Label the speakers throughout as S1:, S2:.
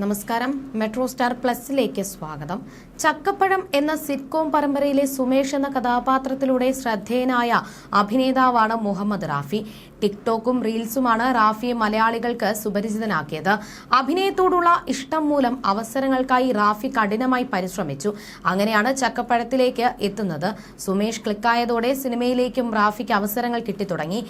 S1: നമസ്കാരം. Metro star പ്ലസിലേക്ക് സ്വാഗതം. ചക്കപ്പഴം എന്ന സിറ്റ്കോം പരമ്പരയിലെ സുമേഷ് എന്ന കഥാപാത്രത്തിലൂടെ ശ്രദ്ധേയനായ അഭിനേതാവാണ് മുഹമ്മദ് റാഫി. ടിക്ടോക്കും റീൽസുമാണ് റാഫിയെ മലയാളികൾക്ക് സുപരിചിതനാക്കിയത്. അഭിനയത്തോടുള്ള ഇഷ്ടം മൂലം അവസരങ്ങൾക്കായി റാഫി കഠിനമായി പരിശ്രമിച്ചു. അങ്ങനെയാണ് ചക്കപ്പഴത്തിലേക്ക് എത്തുന്നത്. സുമേഷ് ക്ലിക്കായതോടെ സിനിമയിലേക്കും റാഫിക്ക് അവസരങ്ങൾ കിട്ടിത്തുടങ്ങി.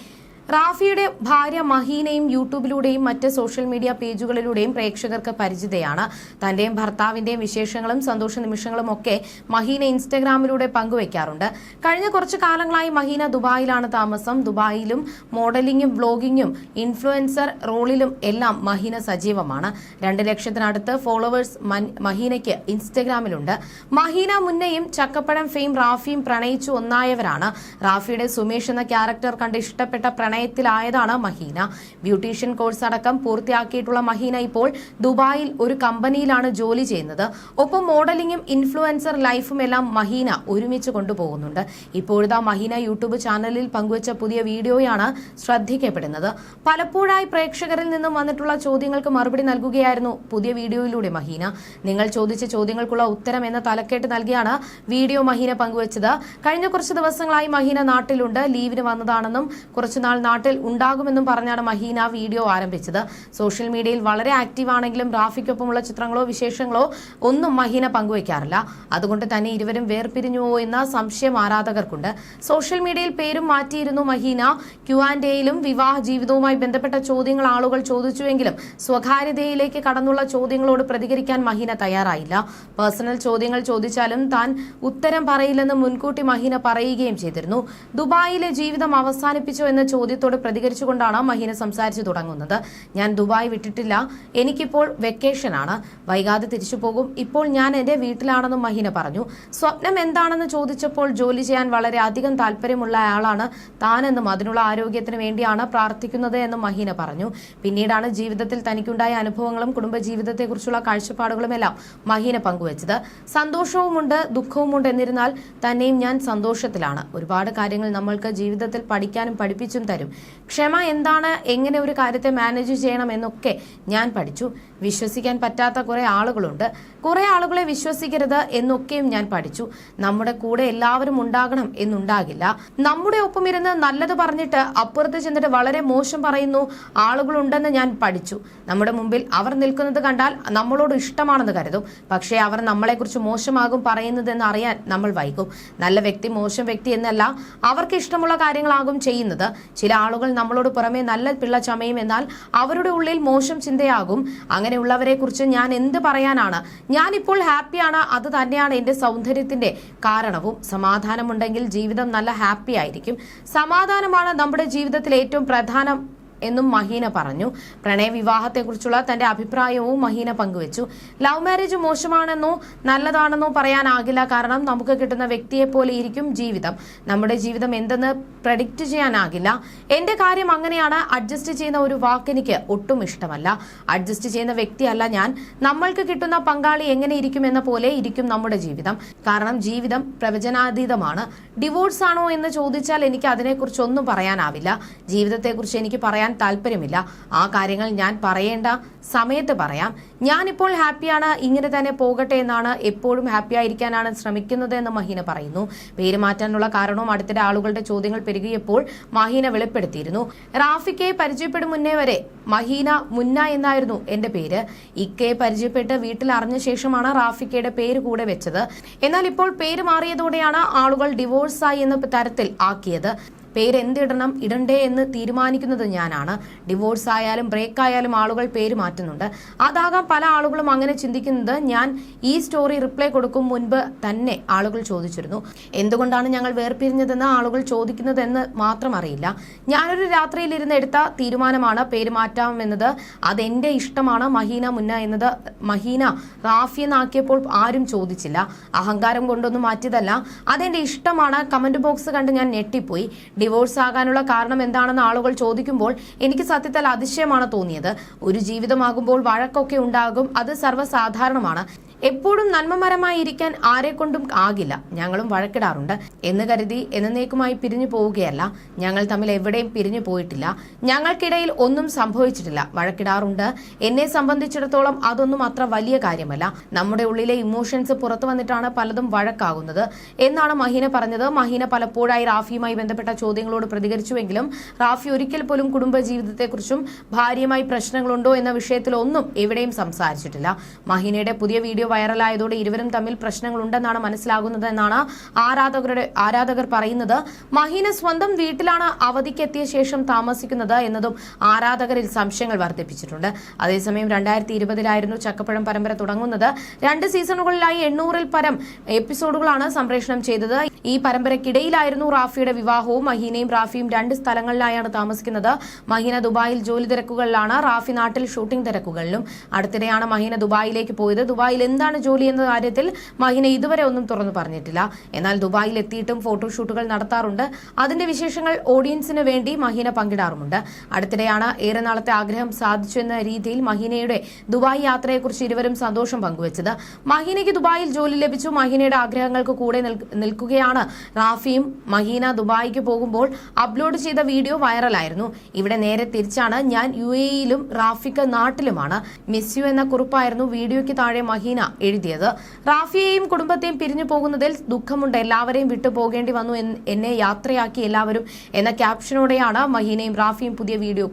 S1: റാഫിയുടെ ഭാര്യ മഹീനയും യൂട്യൂബിലൂടെയും മറ്റ് സോഷ്യൽ മീഡിയ പേജുകളിലൂടെയും പ്രേക്ഷകർക്ക് പരിചിതയാണ്. തന്റെയും ഭർത്താവിന്റെയും വിശേഷങ്ങളും സന്തോഷ നിമിഷങ്ങളും ഒക്കെ മഹീന ഇൻസ്റ്റഗ്രാമിലൂടെ പങ്കുവയ്ക്കാറുണ്ട് കഴിഞ്ഞ കുറച്ചു കാലങ്ങളായി മഹീന ദുബായിലാണ് താമസം. ദുബായിലും മോഡലിംഗും വ്ലോഗിംഗും ഇൻഫ്ലുവൻസർ റോളിലും എല്ലാം മഹീന സജീവമാണ്. രണ്ട് ലക്ഷത്തിനടുത്ത് ഫോളോവേഴ്സ് മഹീനയ്ക്ക് ഇൻസ്റ്റഗ്രാമിലുണ്ട്. മഹീന മുന്നയും ചക്കപ്പഴം ഫെയിം റാഫിയും പ്രണയിച്ചു ഒന്നായവരാണ്. റാഫിയുടെ സുമേഷ് എന്ന ക്യാരക്ടർ കണ്ട് ഇഷ്ടപ്പെട്ട പ്രണയത്തിലായതാണ് മഹീന. ബ്യൂട്ടീഷ്യൻ കോഴ്സ് അടക്കം പൂർത്തിയാക്കിയിട്ടുള്ള മഹീന ഇപ്പോൾ ദുബായിൽ ഒരു കമ്പനിയിലാണ് ജോലി ചെയ്യുന്നത്. ഒപ്പം മോഡലിംഗും ഇൻഫ്ലുവൻസർ ലൈഫും എല്ലാം മഹീന ഒരുമിച്ച് കൊണ്ടുപോകുന്നുണ്ട്. ഇപ്പോഴത്തെ മഹീന യൂട്യൂബ് ചാനലിൽ പങ്കുവച്ച പുതിയ വീഡിയോയാണ് ശ്രദ്ധിക്കപ്പെടുന്നത്. പലപ്പോഴായി പ്രേക്ഷകരിൽ നിന്നും വന്നിട്ടുള്ള ചോദ്യങ്ങൾക്ക് മറുപടി നൽകുകയായിരുന്നു പുതിയ വീഡിയോയിലൂടെ മഹീന. നിങ്ങൾ ചോദിച്ച ചോദ്യങ്ങൾക്കുള്ള ഉത്തരം എന്ന തലക്കെട്ട് നൽകിയാണ് വീഡിയോ മഹീന പങ്കുവച്ചത്. കഴിഞ്ഞ കുറച്ച് ദിവസങ്ങളായി മഹീന നാട്ടിലുണ്ട്. ലീവിന് വന്നതാണെന്നും കുറച്ചുനാൾ നാട്ടിൽ ഉണ്ടാകുമെന്നും പറഞ്ഞാണ് മഹീന വീഡിയോ ആരംഭിച്ചത്. സോഷ്യൽ മീഡിയയിൽ വളരെ ആക്റ്റീവ് ആണെങ്കിലും റാഫിക്കൊപ്പമുള്ള ചിത്രങ്ങളോ വിശേഷങ്ങളോ ഒന്നും മഹീന പങ്കുവയ്ക്കാറില്ല. അതുകൊണ്ട് തന്നെ ഇരുവരും വേർപിരിഞ്ഞുവോ എന്ന സംശയം ആരാധകർക്കുണ്ട്. സോഷ്യൽ മീഡിയയിൽ പേരും മാറ്റിയിരുന്നു മഹീന. ക്യു ആൻഡ് എയിലും വിവാഹ ജീവിതവുമായി ബന്ധപ്പെട്ട ചോദ്യങ്ങൾ ആളുകൾ ചോദിച്ചുവെങ്കിലും സ്വകാര്യതയിലേക്ക് കടന്നുള്ള ചോദ്യങ്ങളോട് പ്രതികരിക്കാൻ മഹീന തയ്യാറായില്ല. പേഴ്സണൽ ചോദ്യങ്ങൾ ചോദിച്ചാലും താൻ ഉത്തരം പറയില്ലെന്ന് മുൻകൂട്ടി മഹീന പറയുകയും ചെയ്തിരുന്നു. ദുബായിലെ ജീവിതം അവസാനിപ്പിച്ചോ എന്ന ചോദ്യത്തോട് പ്രതികരിച്ചുകൊണ്ടാണ് മഹീന സംസാരിച്ചു തുടങ്ങുന്നത്. ഞാൻ ദുബായ് വിട്ടിട്ടില്ല. എനിക്കിപ്പോൾ വെക്കേഷനാണ്. വൈകാതെ തിരിച്ചു പോകും. ഇപ്പോൾ ഞാൻ എന്റെ വീട്ടിലാണെന്നും മഹീന പറഞ്ഞു. സ്വപ്നം എന്താണെന്ന് ചോദിച്ചപ്പോൾ ജോലി ചെയ്യാൻ വളരെ അധികം താല്പര്യമുള്ള ആളാണ് താനെന്നും അതിനുള്ള ആരോഗ്യത്തിന് വേണ്ടിയാണ് പ്രാർത്ഥിക്കുന്നത് എന്നും മഹീന പറഞ്ഞു. പിന്നീടാണ് ജീവിതത്തിൽ തനിക്കുണ്ടായ അനുഭവങ്ങളും കുടുംബജീവിതത്തെക്കുറിച്ചുള്ള കാഴ്ചപ്പാടുകളുമെല്ലാം മഹീന പങ്കുവച്ചത്. സന്തോഷവുമുണ്ട് ദുഃഖവുമുണ്ട്. എന്നിരുന്നാൽ തന്നെയും ഞാൻ സന്തോഷത്തിലാണ്. ഒരുപാട് കാര്യങ്ങൾ നമ്മൾക്ക് ജീവിതത്തിൽ പഠിക്കാനും പഠിപ്പിച്ചും തരും. ക്ഷമ എന്താണ്? എങ്ങനെ ഒരു കാര്യത്തെ മാനേജ് ചെയ്യണം എന്നൊക്കെ ഞാൻ പഠിച്ചു. വിശ്വസിക്കാൻ പറ്റാത്ത കുറേ ആളുകളുണ്ട്. കുറെ ആളുകളെ വിശ്വസിക്കരുത് എന്നൊക്കെയും ഞാൻ പഠിച്ചു. നമ്മുടെ കൂടെ എല്ലാവരും ഉണ്ടാകണം എന്നുണ്ടാകില്ല. നമ്മുടെ ഒപ്പം ഇരുന്ന് നല്ലത് പറഞ്ഞിട്ട് അപ്പുറത്ത് ചെന്നിട്ട് വളരെ മോശം പറയുന്നു ആളുകളുണ്ടെന്ന് ഞാൻ പഠിച്ചു. നമ്മുടെ മുമ്പിൽ അവർ നിൽക്കുന്നത് കണ്ടാൽ നമ്മളോട് ഇഷ്ടമാണെന്ന് കരുതും. പക്ഷേ അവർ നമ്മളെക്കുറിച്ച് മോശമാകും പറയുന്നതെന്ന് അറിയാൻ നമ്മൾ വൈകും. നല്ല വ്യക്തി മോശം വ്യക്തി എന്നല്ല അവർക്ക് ഇഷ്ടമുള്ള കാര്യങ്ങളാകും ചെയ്യുന്നത്. ചില ആളുകൾ നമ്മളോട് പുറമെ നല്ല പിള്ള ചമയും എന്നാൽ അവരുടെ ഉള്ളിൽ മോശം ചിന്തയാകും. അങ്ങനെയുള്ളവരെ കുറിച്ച് ഞാൻ എന്ത് പറയാനാണ്? ഞാനിപ്പോൾ ഹാപ്പിയാണ് അത് തന്നെയാണ് എന്റെ സൗന്ദര്യത്തിന്റെ കാരണവും. സമാധാനമുണ്ടെങ്കിൽ ജീവിതം നല്ല ഹാപ്പി ആയിരിക്കും സമാധാനമാണ് നമ്മുടെ ജീവിതത്തിൽ ഏറ്റവും പ്രധാനം എന്നും മഹീന പറഞ്ഞു. പ്രണയ വിവാഹത്തെക്കുറിച്ചുള്ള തന്റെ അഭിപ്രായവും മഹീന പങ്കുവച്ചു. ലവ് മാരേജ് മോശമാണെന്നോ നല്ലതാണെന്നോ പറയാനാകില്ല. കാരണം നമുക്ക് കിട്ടുന്ന വ്യക്തിയെ പോലെ ഇരിക്കും ജീവിതം. നമ്മുടെ ജീവിതം എന്തെന്ന് പ്രഡിക്റ്റ് ചെയ്യാനാകില്ല. എന്റെ കാര്യം അങ്ങനെയാണ്. അഡ്ജസ്റ്റ് ചെയ്യുന്ന ഒരു വാക്ക് എനിക്ക് ഒട്ടും ഇഷ്ടമല്ല. അഡ്ജസ്റ്റ് ചെയ്യുന്ന വ്യക്തിയല്ല ഞാൻ. നമ്മൾക്ക് കിട്ടുന്ന പങ്കാളി എങ്ങനെ ഇരിക്കും എന്ന പോലെ ഇരിക്കും നമ്മുടെ ജീവിതം. കാരണം ജീവിതം പ്രവചനാതീതമാണ്. ഡിവോഴ്സ് ആണോ എന്ന് ചോദിച്ചാൽ എനിക്ക് അതിനെക്കുറിച്ചൊന്നും പറയാനാവില്ല. ജീവിതത്തെക്കുറിച്ച് എനിക്ക് പറയാൻ താല്പര്യമില്ല. ആ കാര്യങ്ങൾ ഞാൻ പറയേണ്ട സമയത്ത് പറയാം. ഞാനിപ്പോൾ ഹാപ്പിയാണ് ഇങ്ങനെ തന്നെ പോകട്ടെ എന്നാണ് എപ്പോഴും ഹാപ്പി ആയിരിക്കാനാണ് ശ്രമിക്കുന്നത് എന്ന് മഹീന പറയുന്നു. പേര് മാറ്റാനുള്ള കാരണവും അടുത്തിടെ ആളുകളുടെ ചോദ്യങ്ങൾ പെരുകിയപ്പോൾ മഹീന വെളിപ്പെടുത്തിയിരുന്നു. റാഫിക്കെ പരിചയപ്പെടും മുന്നേ വരെ മഹീന മുന്ന എന്നായിരുന്നു എന്റെ പേര്. ഇക്കയെ പരിചയപ്പെട്ട് വീട്ടിൽ അറിഞ്ഞ ശേഷമാണ് റാഫിക്കയുടെ പേര് കൂടെ വെച്ചത്. എന്നാൽ ഇപ്പോൾ പേര് മാറിയതോടെയാണ് ആളുകൾ ഡിവോഴ്സായി എന്ന തരത്തിൽ ആക്കിയത്. പേര് എന്തിടണം ഇടണ്ടേ എന്ന് തീരുമാനിക്കുന്നത് ഞാനാണ്. ഡിവോഴ്സ് ആയാലും ബ്രേക്ക് ആയാലും ആളുകൾ പേര് മാറ്റുന്നുണ്ട്. അതാകാം പല ആളുകളും അങ്ങനെ ചിന്തിക്കുന്നത് ഞാൻ ഈ സ്റ്റോറി റിപ്ലൈ കൊടുക്കും മുൻപ് തന്നെ ആളുകൾ ചോദിച്ചിരുന്നു. എന്തുകൊണ്ടാണ് ഞങ്ങൾ വേർപിരിഞ്ഞതെന്ന് ആളുകൾ ചോദിക്കുന്നതെന്ന് മാത്രം അറിയില്ല. ഞാനൊരു രാത്രിയിൽ ഇരുന്ന് എടുത്ത തീരുമാനമാണ് പേര് മാറ്റാമെന്നത് അതെന്റെ ഇഷ്ടമാണ് മഹീന മുന്ന എന്നത്. മഹീന റാഫി എന്നാക്കിയപ്പോൾ ആരും ചോദിച്ചില്ല. അഹങ്കാരം കൊണ്ടൊന്നും മാറ്റിയതല്ല. അതെന്റെ ഇഷ്ടമാണ്. കമന്റ് ബോക്സ് കണ്ട് ഞാൻ ഞെട്ടിപ്പോയി. ഡിവോഴ്സ് ആകാനുള്ള കാരണം എന്താണെന്ന് ആളുകൾ ചോദിക്കുമ്പോൾ എനിക്ക് സത്യത്തിൽ അതിശയമാണ് തോന്നിയത്. ഒരു ജീവിതമാകുമ്പോൾ വഴക്കൊക്കെ ഉണ്ടാകും. അത് സർവസാധാരണമാണ്. എപ്പോഴും നന്മമരമായി ഇരിക്കാൻ ആരെക്കൊണ്ടും ആകില്ല. ഞങ്ങളും വഴക്കിടാറുണ്ട്. എന്ന് കരുതി എന്നേക്കുമായി പിരിഞ്ഞു പോവുകയല്ല. ഞങ്ങൾ തമ്മിൽ എവിടെയും പിരിഞ്ഞു പോയിട്ടില്ല. ഞങ്ങൾക്കിടയിൽ ഒന്നും സംഭവിച്ചിട്ടില്ല. വഴക്കിടാറുണ്ട്. എന്നെ സംബന്ധിച്ചിടത്തോളം അതൊന്നും അത്ര വലിയ കാര്യമല്ല. നമ്മുടെ ഉള്ളിലെ ഇമോഷൻസ് പുറത്തു വന്നിട്ടാണ് പലതും വഴക്കാകുന്നത്. എന്നാണ് മഹീന പറഞ്ഞത്. മഹീന പലപ്പോഴായി റാഫിയുമായി ബന്ധപ്പെട്ട ചോദ്യങ്ങളോട് പ്രതികരിച്ചുവെങ്കിലും റാഫി ഒരിക്കൽ പോലും കുടുംബ ജീവിതത്തെക്കുറിച്ചും ഭാര്യയുമായി പ്രശ്നങ്ങളുണ്ടോ എന്ന വിഷയത്തിലൊന്നും എവിടെയും സംസാരിച്ചിട്ടില്ല. മഹീനയുടെ പുതിയ വീഡിയോ വൈറലായതോടെ ഇരുവരും തമ്മിൽ പ്രശ്നങ്ങളുണ്ടെന്നാണ് മനസ്സിലാകുന്നത് എന്നാണ് ആരാധകരുടെ ആരാധകർ പറയുന്നത്. മഹീന സ്വന്തം വീട്ടിലാണ് അവധിക്കെത്തിയ ശേഷം താമസിക്കുന്നത് എന്നതും ആരാധകരിൽ സംശയങ്ങൾ വർദ്ധിപ്പിച്ചിട്ടുണ്ട്. അതേസമയം രണ്ടായിരത്തി ഇരുപതിലായിരുന്നു ചക്കപ്പഴം പരമ്പര തുടങ്ങുന്നത്. രണ്ട് സീസണുകളിലായി എണ്ണൂറിൽ പരം എപ്പിസോഡുകളാണ് സംപ്രേഷണം ചെയ്തത്. ഈ പരമ്പരയ്ക്കിടയിലായിരുന്നു റാഫിയുടെ വിവാഹവും മഹീനയും റാഫിയും രണ്ട് സ്ഥലങ്ങളിലായാണ് താമസിക്കുന്നത്. മഹീന ദുബായിൽ ജോലി തിരക്കുകളിലാണ് റാഫി നാട്ടിൽ ഷൂട്ടിംഗ് തിരക്കുകളിലും. അടുത്തിടെയാണ് മഹീന ദുബായിലേക്ക് പോയത്. ദുബായിൽ എന്താണ് ജോലി എന്ന കാര്യത്തിൽ മഹിന ഇതുവരെ ഒന്നും തുറന്നു പറഞ്ഞിട്ടില്ല. എന്നാൽ ദുബായിൽ എത്തിയിട്ടും ഫോട്ടോഷൂട്ടുകൾ നടത്താറുണ്ട്. അതിന്റെ വിശേഷങ്ങൾ ഓഡിയൻസിന് വേണ്ടി മഹിന പങ്കിടാറുമുണ്ട്. അടുത്തിടെയാണ് ഏറെ നാളത്തെ ആഗ്രഹം സാധിച്ചു എന്ന രീതിയിൽ മഹിനയുടെ ദുബായ് യാത്രയെക്കുറിച്ച് ഇരുവരും സന്തോഷം പങ്കുവച്ചത്. മഹിനയ്ക്ക് ദുബായിൽ ജോലി ലഭിച്ചു. മഹിനയുടെ ആഗ്രഹങ്ങൾക്ക് കൂടെ നിൽക്കുകയാണ് റാഫിയും. മഹീന ദുബായിക്ക് പോകുമ്പോൾ അപ്ലോഡ് ചെയ്ത വീഡിയോ വൈറലായിരുന്നു. ഇവിടെ നേരെ തിരിച്ചാണ് ഞാൻ യു എയിലും റാഫിക്ക് നാട്ടിലുമാണ്. മിസ് യു എന്ന കുറിപ്പായിരുന്നു വീഡിയോയ്ക്ക് താഴെ മഹീന എഴുതിയത്. റാഫിയെയും കുടുംബത്തെയും പിരിഞ്ഞു പോകുന്നതിൽ ദുഃഖമുണ്ട്. എല്ലാവരെയും വിട്ടുപോകേണ്ടി വന്നു എന്നെ യാത്രയാക്കി എല്ലാവരും എന്ന ക്യാപ്ഷനോടെയാണ് മഹീനയും റാഫിയും പുതിയ വീഡിയോ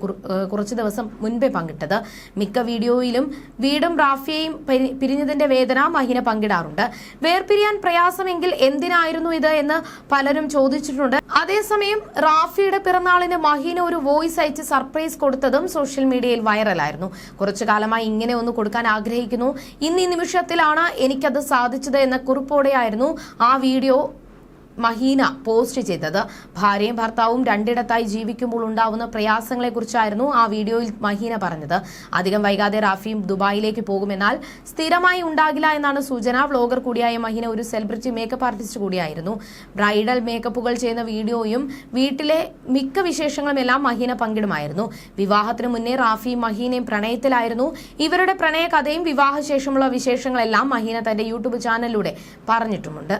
S1: കുറച്ച് ദിവസം മുൻപേ പങ്കിട്ടത്. മിക്ക വീഡിയോയിലും വീടും റാഫിയെയും പിരിഞ്ഞതിന്റെ വേദന മഹീന പങ്കിടാറുണ്ട്. വേർപിരിയാൻ പ്രയാസമെങ്കിൽ എന്തിനായിരുന്നു ഇത് എന്ന് പലരും ചോദിച്ചിട്ടുണ്ട്. അതേസമയം റാഫിയുടെ പിറന്നാളിന് മഹീന ഒരു വോയിസ് അയച്ച് സർപ്രൈസ് കൊടുത്തതും സോഷ്യൽ മീഡിയയിൽ വൈറലായിരുന്നു. കുറച്ചു കാലമായി ഇങ്ങനെ ഒന്ന് കൊടുക്കാൻ ആഗ്രഹിക്കുന്നു. ഇന്ന് ഈ നിമിഷത്തിലാണ് എനിക്കത് സാധിച്ചത് എന്ന കുറിപ്പോടെയായിരുന്നു ആ വീഡിയോ മഹീന പോസ്റ്റ് ചെയ്തത്. ഭാര്യയും ഭർത്താവും രണ്ടിടത്തായി ജീവിക്കുമ്പോൾ ഉണ്ടാവുന്ന പ്രയാസങ്ങളെക്കുറിച്ചായിരുന്നു ആ വീഡിയോയിൽ മഹീന പറഞ്ഞത്. അധികം വൈകാതെ റാഫിയും ദുബായിലേക്ക് പോകുമെന്നാൽ സ്ഥിരമായി ഉണ്ടാകില്ല എന്നാണ് സൂചന. വ്ലോഗർ കൂടിയായ മഹീന ഒരു സെലിബ്രിറ്റി മേക്കപ്പ് ആർട്ടിസ്റ്റ് കൂടിയായിരുന്നു. ബ്രൈഡൽ മേക്കപ്പുകൾ ചെയ്യുന്ന വീഡിയോയും വീട്ടിലെ മിക്ക വിശേഷങ്ങളും എല്ലാം മഹീന പങ്കിടുമായിരുന്നു. വിവാഹത്തിന് മുന്നേ റാഫിയും മഹീനയും പ്രണയത്തിലായിരുന്നു. ഇവരുടെ പ്രണയകഥയും വിവാഹശേഷമുള്ള വിശേഷങ്ങളെല്ലാം മഹീന തന്റെ യൂട്യൂബ് ചാനലിലൂടെ പറഞ്ഞിട്ടുമുണ്ട്.